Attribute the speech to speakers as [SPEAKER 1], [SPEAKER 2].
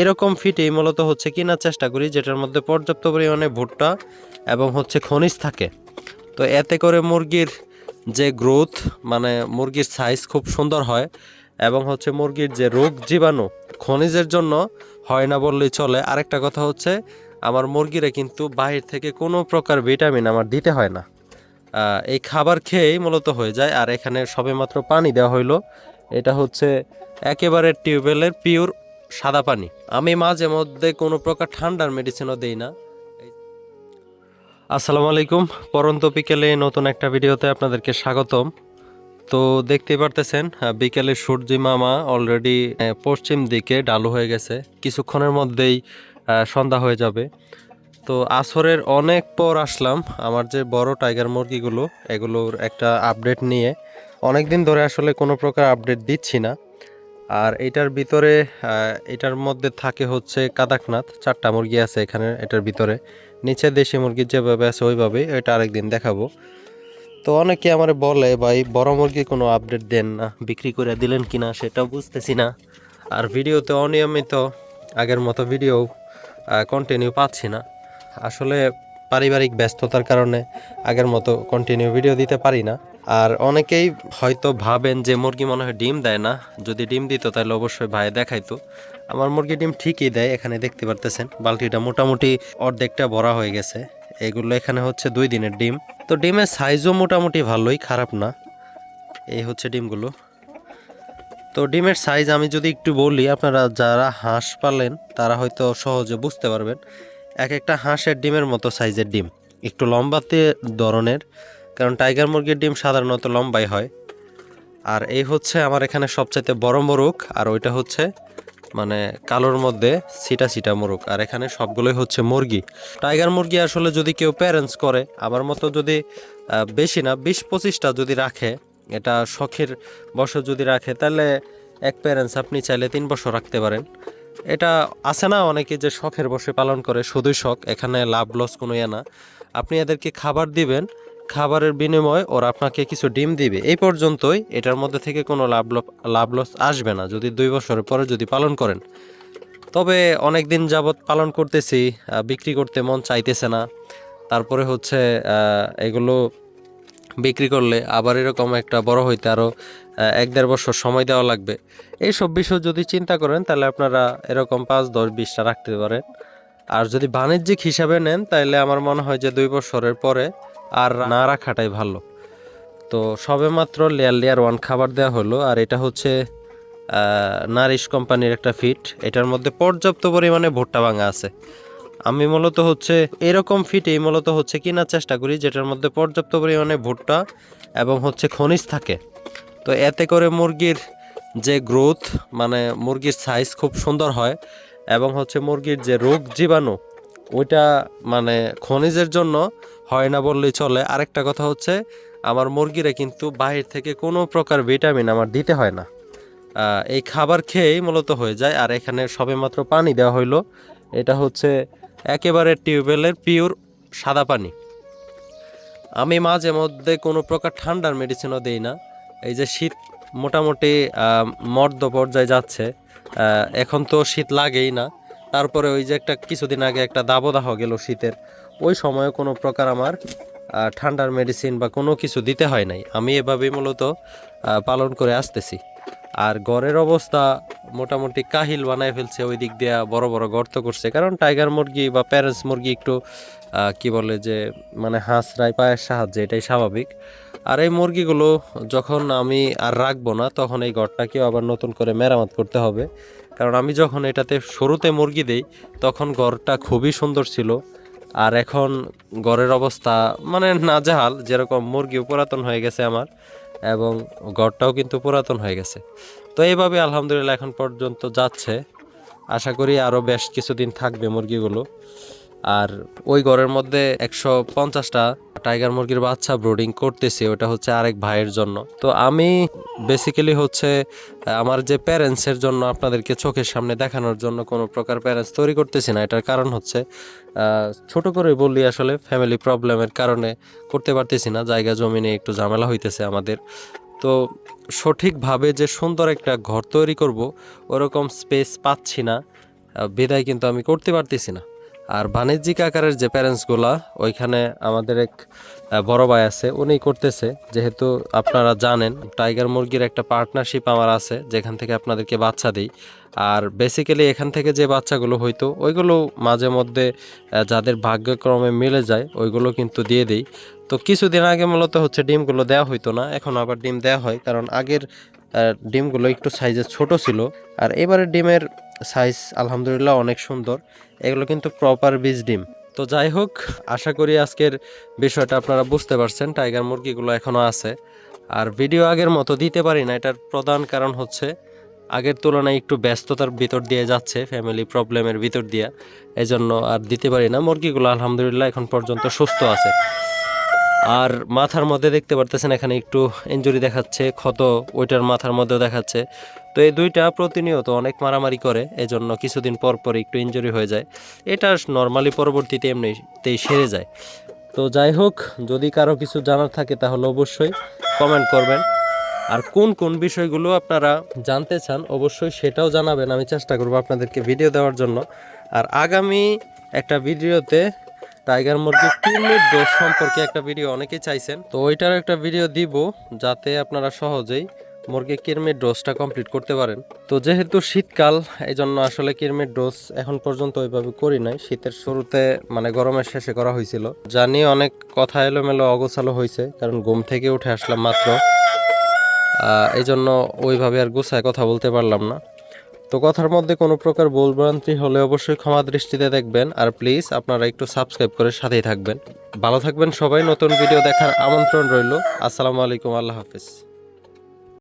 [SPEAKER 1] এরকম ফিটেই মূলত হচ্ছে কেনার চেষ্টা করি, যেটার মধ্যে পর্যাপ্ত পরিমাণে ভুট্টা এবং হচ্ছে খনিজ থাকে। তো এতে করে মুরগির যে গ্রোথ মানে মুরগির সাইজ খুব সুন্দর হয় এবং হচ্ছে মুরগির যে রোগ জীবাণু খনিজের জন্য হয় না বললেই চলে। আরেকটা কথা হচ্ছে, আমার মুরগিরা কিন্তু বাহির থেকে কোনো প্রকার ভিটামিন আমার দিতে হয় না। এই খাবার খেয়েই মূলত হয়ে যায়, আর এখানে সবেমাত্র পানি দেওয়া হইল। এটা হচ্ছে একেবারে টিউবওয়েলের পিওর সাদা পানি। আমি মাঝে মধ্যে কোনো প্রকার ঠান্ডার মেডিসিনও দেই না। আসসালামু আলাইকুম, পরন্ত বিকেলে নতুন একটা ভিডিওতে আপনাদেরকে স্বাগতম। তো দেখতেই পারতেছেন বিকেলে সূর্যি মামা অলরেডি পশ্চিম দিকে ডালু হয়ে গেছে। কিছুক্ষণের মধ্যেই সন্ধ্যা হয়ে যাবে। তো আসরের অনেক পর আসলাম আমার যে বড় টাইগার মুরগিগুলো, এগুলোর একটা আপডেট নিয়ে। অনেক দিন ধরে আসলে কোনো প্রকার আপডেট দিচ্ছি না। আর এটার ভিতরে এটার মধ্যে থাকে হচ্ছে কাদাকনাথ চারটা মুরগি আছে এখানে, এটার ভিতরে। নিচে দেশি মুরগি যেভাবে আছে ওইভাবে এটা আরেকদিন দেখাবো। তো অনেকে আমার বলে, ভাই, বড় মুরগি কোনো আপডেট দেন না, বিক্রি করে দিলেন কিনা সেটাও বুঝতেছি না। আর ভিডিওতে অনিয়মিত, আগের মতো ভিডিও কন্টিনিউ পাচ্ছি না। আসলে পারিবারিক ব্যস্ততার কারণে আগের মতো কন্টিনিউ ভিডিও দিতে পারি না। আর অনেকেই হয়তো ভাবেন যে মুরগি মনে হয় ডিম দেয় না। যদি ডিম দিত তাহলে অবশ্যই ভাই দেখাইতো। আমার মুরগি ডিম ঠিকই দেয়, এখানে দেখতে পারতেছেন। বালতিটা মোটামুটি অর্ধেকটা ভরা হয়ে গেছে। এগুলো এখানে হচ্ছে দুই দিনের ডিম। তো ডিমের সাইজও মোটামুটি ভালোই, খারাপ না। এই হচ্ছে ডিমগুলো। তো ডিমের সাইজ আমি যদি একটু বলি, আপনারা যারা হাঁস পালেন, তারা হয়তো সহজে বুঝতে পারবেন। এক একটা হাঁসের ডিমের মতো সাইজের ডিম। একটু লম্বাতে ধরনের কারণ টাইগার মুরগির ডিম সাধারণত লম্বাই হয়। আর এই হচ্ছে আমার এখানে সবচাইতে বড় মোরগ, আর ওইটা হচ্ছে মানে কালোর মধ্যে সিটা সিটা মোরগ, আর এখানে সবগুলোই হচ্ছে মুরগি। টাইগার মুরগি আসলে যদি কেউ প্যারেন্টস করে, আমার মতো যদি বেশি না, বিশ পঁচিশটা যদি রাখে, এটা শখের বছর যদি রাখে, তাহলে এক প্যারেন্টস আপনি চাইলে তিন বছর রাখতে পারেন। এটা আছে না অনেকে যে শখের বসে পালন করে, শুধুই শখ, এখানে লাভ লস কোনো ইয়ে না। আপনি এদেরকে খাবার দিবেন খাবারের বিনিময়ে ওরা আপনাকে কিছু ডিম দিবে। এই পর্যন্তই। এটার মধ্যে থেকে কোনো লাভ লাভ লস আসবে না, যদি দুই বছরের পরে যদি পালন করেন। তবে অনেক দিন যাবৎ পালন করতেছি বিক্রি করতে মন চাইতেছে না। তারপরে হচ্ছে এগুলো বিক্রি করলে আবার এরকম একটা বড় হইতে আরও এক দেড় বছর সময় দেওয়া লাগবে। এই সব বিষয় যদি চিন্তা করেন, তাহলে আপনারা এরকম পাঁচ, দশ, বিশটা রাখতে পারেন। আর যদি বাণিজ্যিক হিসাবে নেন, তাহলে আমার মনে হয় যে দুই বছরের পরে আর না রাখাটাই ভালো। তো সবেমাত্র লেয়ার লেয়ার ওয়ান খাবার দেওয়া হলো, আর এটা হচ্ছে নারিশ কোম্পানির একটা ফিট। এটার মধ্যে পর্যাপ্ত পরিমাণে ভুট্টা ভাঙা আছে। আমি মূলত হচ্ছে, এরকম ফিটেই মূলত হচ্ছে কেনার চেষ্টা করি, যেটার মধ্যে পর্যাপ্ত পরিমাণে ভুট্টা এবং হচ্ছে খনিজ থাকে। তো এতে করে মুরগির যে গ্রোথ মানে মুরগির সাইজ খুব সুন্দর হয়, এবং হচ্ছে মুরগির যে রোগ জীবাণু, ওইটা মানে খনিজের জন্য হয় না বললেই চলে। আরেকটা কথা হচ্ছে, আমার মুরগিরা কিন্তু বাহির থেকে কোনো প্রকার ভিটামিন আমার দিতে হয় না। এই খাবার খেয়েই মূলত হয়ে যায়, আর এখানে সবেমাত্র পানি দেওয়া হইল। এটা হচ্ছে একেবারে টিউবওয়েলের পিওর সাদা পানি। আমি মাঝে মধ্যে কোনো প্রকার ঠান্ডার মেডিসিনও দেই না। এই যে শীত মোটামুটি মর্দ পর্যায়ে যাচ্ছে এখন তো শীত লাগেই না। তারপরে ওই যে একটা কিছুদিন আগে একটা দাবদাহ গেল শীতের। ওই সময়ে কোনো প্রকার আমার ঠান্ডার মেডিসিন বা কোনো কিছু দিতে হয় নাই। আমি এভাবেই মূলত পালন করে আসতেছি। আর ঘরের অবস্থা মোটামুটি কাহিল বানায় ফেলছে, ওই দিক দিয়ে বড় বড় গর্ত করছে। কারণ টাইগার মুরগি বা প্যারেন্টস মুরগি একটু কি বলে যে মানে হাঁসরাই পায়ের সাহায্যে, এটাই স্বাভাবিক। আর এই মুরগিগুলো যখন আমি আর রাখব না, তখন এই ঘরটাকেও আবার নতুন করে মেরামত করতে হবে। কারণ আমি যখন এটাতে শুরুতে মুরগি দেই, তখন ঘরটা খুবই সুন্দর ছিল। আর এখন ঘরের অবস্থা মানে নাজাহাল, যেরকম মুরগি পুরাতন হয়ে গেছে আমার এবং ঘরটাও কিন্তু পুরাতন হয়ে গেছে। তো এইভাবে আলহামদুলিল্লাহ এখন পর্যন্ত যাচ্ছে। আশা করি আরও বেশ কিছুদিন থাকবে মুরগিগুলো। আর ওই ঘরের মধ্যে একশো পঞ্চাশটা টাইগার মুরগির বাচ্চা ব্রুডিং করতেছি, ওটা হচ্ছে আরেক ভাইয়ের জন্য। তো আমি বেসিক্যালি হচ্ছে, আমার যে প্যারেন্টসের জন্য আপনাদেরকে চোখের সামনে দেখানোর জন্য কোনো প্রকার প্যারেন্টস তৈরি করতেছি না, এটার কারণ হচ্ছে ছোট করে বললি আসলে ফ্যামিলি প্রবলেমের কারণে করতে পারতেছি না, জায়গা জমি নিয়ে একটু ঝামেলা হইতেছে আমাদের। তো সঠিকভাবে যে সুন্দর একটা ঘর তৈরি করব, ওরকম স্পেস পাচ্ছি না বিদায় কিন্তু আমি করতে পারতেছি না। আর বাণিজ্যিক আকারের যে প্যারেন্টসগুলা ওইখানে আমাদের এক বড় ভাই আছে, উনি করতেছে। যেহেতু আপনারা জানেন টাইগার মুরগির একটা পার্টনারশিপ আমার আছে, যেখান থেকে আপনাদেরকে বাচ্চা দিই। আর বেসিক্যালি এখান থেকে যে বাচ্চাগুলো হইতো, ওইগুলো মাঝে মধ্যে যাদের ভাগ্যক্রমে মিলে যায়, ওইগুলো কিন্তু দিয়ে দিই। তো কিছুদিন আগে মূলত হচ্ছে ডিমগুলো দেওয়া হইতো না, এখন আবার ডিম দেওয়া হয়, কারণ আগের ডিমগুলো একটু সাইজে ছোট ছিল। আর এবারের ডিমের সাইজ আলহামদুলিল্লাহ অনেক সুন্দর। এগুলো কিন্তু প্রপার বীজ ডিম। তো যাই হোক, আশা করি আজকের বিষয়টা আপনারা বুঝতে পারছেন টাইগার মুরগিগুলো এখনও আছে। আর ভিডিও আগের মতো দিতে পারি না, এটার প্রধান কারণ হচ্ছে আগের তুলনায় একটু ব্যস্ততার ভিতর দিয়ে যাচ্ছে ফ্যামিলি প্রবলেমের ভিতর দিয়ে। এজন্য আর দিতে পারি না। মুরগিগুলো আলহামদুলিল্লাহ এখন পর্যন্ত সুস্থ আছে। আর মাথার মধ্যে দেখতে পারতেছেন, এখানে একটু ইঞ্জুরি দেখাচ্ছে, ক্ষত ওইটার মাথার মধ্যেও দেখাচ্ছে। তো এই দুইটা প্রতিনিয়ত অনেক মারামারি করে, এজন্য কিছুদিন পর পর একটু ইঞ্জুরি হয়ে যায়। এটা নর্মালি পরবর্তীতে এমনিতেই সেরে যায়। তো যাই হোক, যদি কারও কিছু জানার থাকে তাহলে অবশ্যই কমেন্ট করবেন। আর কোন কোন বিষয়গুলো আপনারা জানতে চান অবশ্যই সেটাও জানাবেন। আমি চেষ্টা করব আপনাদেরকে ভিডিও দেওয়ার জন্য। আর আগামী একটা ভিডিওতে টাইগার মুরগির কিডনির ডোজ সম্পর্কে একটা ভিডিও অনেকেই চাইছেন। তো ওইটার একটা ভিডিও দিব যাতে আপনারা সহজেই মুরগি কিরমির ডোজটা কমপ্লিট করতে পারেন। তো যেহেতু শীতকাল এই জন্য আসলে কিরমির ডোজ এখন পর্যন্ত ওইভাবে করি নাই। শীতের শুরুতে মানে গরমের শেষে করা হয়েছিল। জানি অনেক কথা এলোমেলো অগোছালো হয়েছে, কারণ ঘুম থেকে উঠে আসলাম মাত্র। এই জন্য ওইভাবে আর গুছায় কথা বলতে পারলাম না। তো কথার মধ্যে কোনো প্রকার ভুলভ্রান্তি হলে অবশ্যই ক্ষমা দৃষ্টিতে দেখবেন। আর প্লিজ আপনারা একটু সাবস্ক্রাইব করে সাথেই থাকবেন। ভালো থাকবেন সবাই, নতুন ভিডিও দেখার আমন্ত্রণ রইল। আসসালামু আলাইকুম, আল্লাহ হাফিজ।